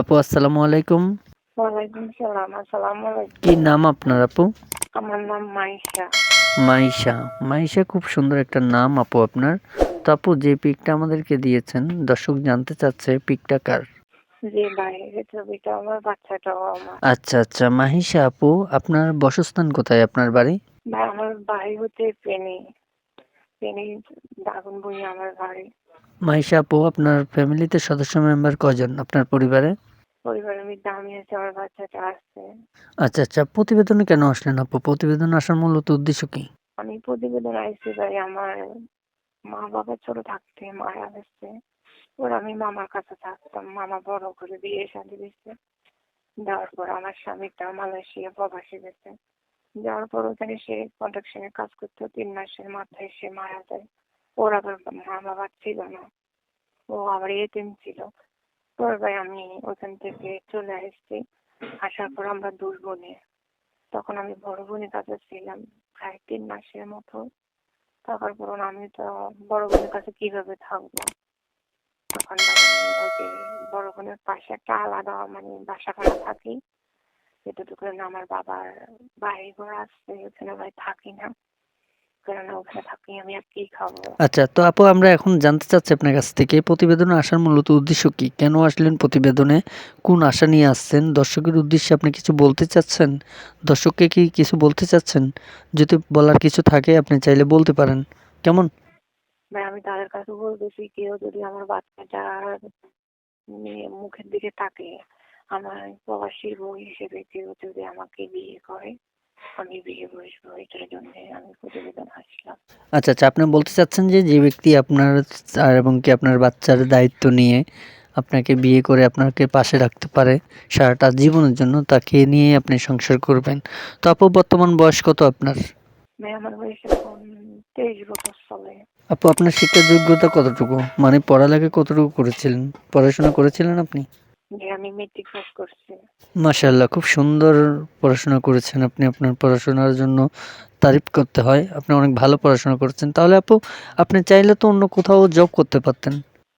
আপু আসসালামু আলাইকুম। ওয়ালাইকুম সালাম আসসালামু আলাইকুম। কি নাম আপনার আপু? আমার নাম মাইশা। মাইশা। মাইশা খুব সুন্দর একটা নাম আপু আপনার। তো আপু যে পিকটা আমাদেরকে দিয়েছেন দর্শক জানতে চাচ্ছে পিকটা কার? আচ্ছা আচ্ছা মাহিশা আপু আপনার বসস্থান কোথায়? আপনার বাড়ি? আমার বাড়ি হচ্ছে দাগুন বই আমার বাড়ি। মাহিশা আপু আপনার ফ্যামিলিতে সদস্য মেম্বার কজন আপনার পরিবারে? পরিবারের মধ্যে আমি আছে আমার বাচ্চাটা আসছে আচ্ছা আচ্ছা প্রতিবেদনে কেন আসলেন আপু? প্রতিবেদন আসার মূলত উদ্দেশ্য কি? আমি প্রতিবেদন আইসি ভাই আমার মা বাবা ছোট থাকতে মারা গেছে। ওর আমি মামার কাছে থাকতাম মামা বড় করে বিয়ে শাদি দিচ্ছে দেওয়ার পর আমার স্বামীটা মালয়েশিয়া প্রবাসী গেছে। যাওয়ার পর ওখানে সে কন্ট্রাকশনে কাজ করতো তিন মাসের মাথায় সে মারা যায়। ওর মা বাবা ছিল না। ও আবার এতিম ছিল। পরে ভাই আমি ওখান থেকে চলে আসছি। আসার পর আমরা দুই বোনে। তখন আমি বড় বোনের কাছে ছিলাম, প্রায় তিন মাসের মতো। থাকার পর আমি তো বড় বোনের কাছে কীভাবে থাকব? তখন যে বড় বোনের পাশে একটা আলাদা মানে বাসা ভাড়া থাকি না, আমার বাবার বাড়ি ঘর আসছে ওখানে ভাই থাকি না। কেননা ওখানে থাকি আমি আর কি খাব। আচ্ছা তো আপু আমরা এখন জানতে চাচ্ছি আপনার কাছ থেকে প্রতিবেদনে আসার মূলত উদ্দেশ্য কি? কেন আসলেন প্রতিবেদনে? কোন আশা নিয়ে আসছেন? দর্শকের উদ্দেশ্যে আপনি কিছু বলতে চাচ্ছেন? দর্শককে কি কিছু বলতে চাচ্ছেন? যদি বলার কিছু থাকে আপনি চাইলে বলতে পারেন। কেমন? ভাই আমি তাদের কাছে বলতেছি কেউ যদি আমার বাচ্চাটা নিয়ে মুখের দিকে তাকে আমার প্রবাসী বউ হিসেবে কেউ যদি আমাকে বিয়ে করে আমি বিয়ে বসবো এটার জন্য আমি প্রতিবেদন আসলাম। আচ্ছা আচ্ছা আপনি বলতে চাচ্ছেন যে যে ব্যক্তি আপনার আর এবং কি আপনার বাচ্চার দায়িত্ব নিয়ে আপনাকে বিয়ে করে আপনাকে পাশে রাখতে পারে সারাটা জীবনের জন্য তাকে নিয়ে আপনি সংসার করবেন। তো আপু বর্তমান বয়স কত আপনার? ভাই আমার বয়স এখন তেইশ বছর চলে। আপু আপনার শিক্ষার যোগ্যতা কতটুকু? মানে পড়ালেখা কতটুকু করেছিলেন? পড়াশোনা করেছিলেন আপনি? যে আমি মেট্রিক পাস করছি। মাশাআল্লাহ খুব সুন্দর পড়াশোনা করেছেন আপনি। আপনার পড়াশোনার জন্য তারিফ করতে হয়। আপনি অনেক ভালো পড়াশোনা করেছেন। তাহলে আপু আপনি চাইলে তো অন্য কোথাও জব করতে পারতেন।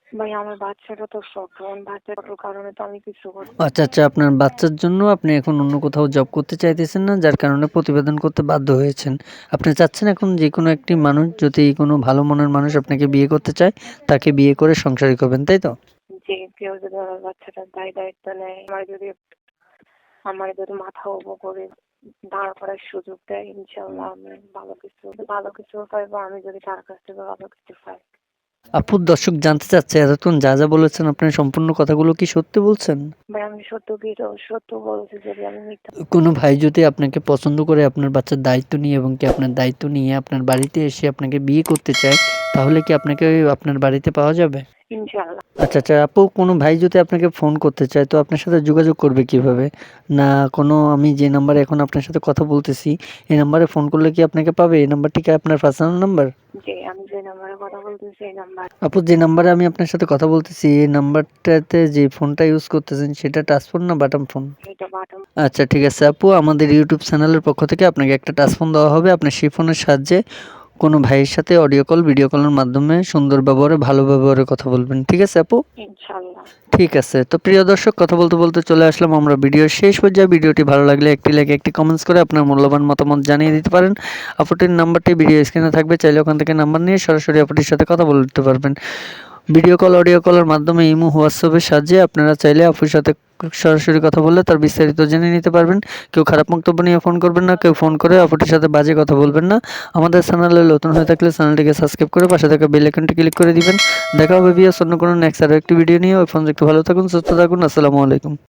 ভাই আমার বাচ্চাটা তো ছোট বাচ্চাটার কারণে তো আমি কিছু করতে আচ্ছা আচ্ছা আপনার বাচ্চার জন্য আপনি এখন অন্য কোথাও জব করতে চাইতেছেন না যার কারণে প্রতিবেদন করতে বাধ্য হয়েছেন। আপনি চাচ্ছেন এখন যে কোনো একটি মানুষ যদি কোনো ভালো মনের মানুষ আপনাকে বিয়ে করতে চায় তাকে বিয়ে করে সংসারী করবেন তাই তো? যে কেউ যদি আমার বাচ্চাটার দায় দায়িত্ব নেয়। আমার যদি আমার যদি মাথা উবো করে দাঁড় করার সুযোগ দেয় ইনশাল্লাহ আমি ভালো কিছু ভালো কিছু পাইবো আমি যদি তার কাছ থেকে ভালো কিছু পাই। আপু দর্শক জানতে চাচ্ছে এতক্ষণ যা যা বলেছেন আপনি সম্পূর্ণ কথাগুলো কি সত্যি বলছেন? ভাই আমি সত্য কি সত্য বলছি যদি আমি মিথ্যা কোনো ভাই যদি আপনাকে পছন্দ করে আপনার বাচ্চার দায়িত্ব নিয়ে এবং কি আপনার দায়িত্ব নিয়ে আপনার বাড়িতে এসে আপনাকে বিয়ে করতে চায় তাহলে কি আপনাকে আপনার বাড়িতে পাওয়া যাবে? ইনশাল্লাহ আচ্ছা আচ্ছা আপু কোনো ভাই যদি আপনাকে ফোন করতে চায় তো আপনার সাথে যোগাযোগ করবে কীভাবে? না কোনো আমি যে নাম্বারে এখন আপনার সাথে কথা বলতেছি এই নাম্বারে ফোন করলে কি আপনাকে পাবে? এই নাম্বারটি কি আপনার পার্সোনাল নাম্বার যে আমি যে নাম্বারে কথা বলতেছি এই নাম্বার আপু যে নাম্বারে আমি আপনার সাথে কথা বলতেছি এই নাম্বারটাতে যে ফোনটা ইউজ করতেছেন সেটা টাচ ফোন না বাটন ফোন এটা বাটন আচ্ছা ঠিক আছে আপু আমাদের ইউটিউব চ্যানেলের পক্ষ থেকে আপনাকে একটা টাচ ফোন দেওয়া হবে। আপনি সেই ফোনের সাহায্যে কোনো ভাইয়ের সাথে অডিও কল ভিডিও কলের মাধ্যমে সুন্দর ব্যবহারে ভালো ব্যবহারে কথা বলবেন। ঠিক আছে আপু? ঠিক আছে। তো প্রিয় দর্শক কথা বলতে বলতে চলে আসলাম আমরা ভিডিও শেষ পর্যায়ে। ভিডিওটি ভালো লাগলে একটি লাইক একটি কমেন্টস করে আপনার মূল্যবান মতামত জানিয়ে দিতে পারেন। আপুটির নাম্বারটি ভিডিও স্ক্রিনে থাকবে। চাইলে ওখান থেকে নাম্বার নিয়ে সরাসরি আপুটির সাথে কথা বলতে পারবেন। ভিডিও কল অডিও কলের মাধ্যমে ইমো হোয়াটসঅ্যাপের সাহায্যে আপনারা চাইলে আপুর সাথে সরাসরি কথা বললে তার বিস্তারিত জেনে নিতে পারবেন। কেউ খারাপ মন্তব্য নিয়ে ফোন করবেন না, কেউ ফোন করে আপুটির সাথে বাজে কথা বলবেন না। আমাদের চ্যানেলে নতুন হয়ে থাকলে চ্যানেলটিকে সাবস্ক্রাইব করে পাশে থাকা বেল আইকনটি ক্লিক করে দিবেন। দেখা হবে বিয়াস অন্য কোনো নেক্সট আরও একটি ভিডিও নিয়ে। ওই ফোন একটু ভালো থাকুন, সুস্থ থাকুন। আসসালামু আলাইকুম।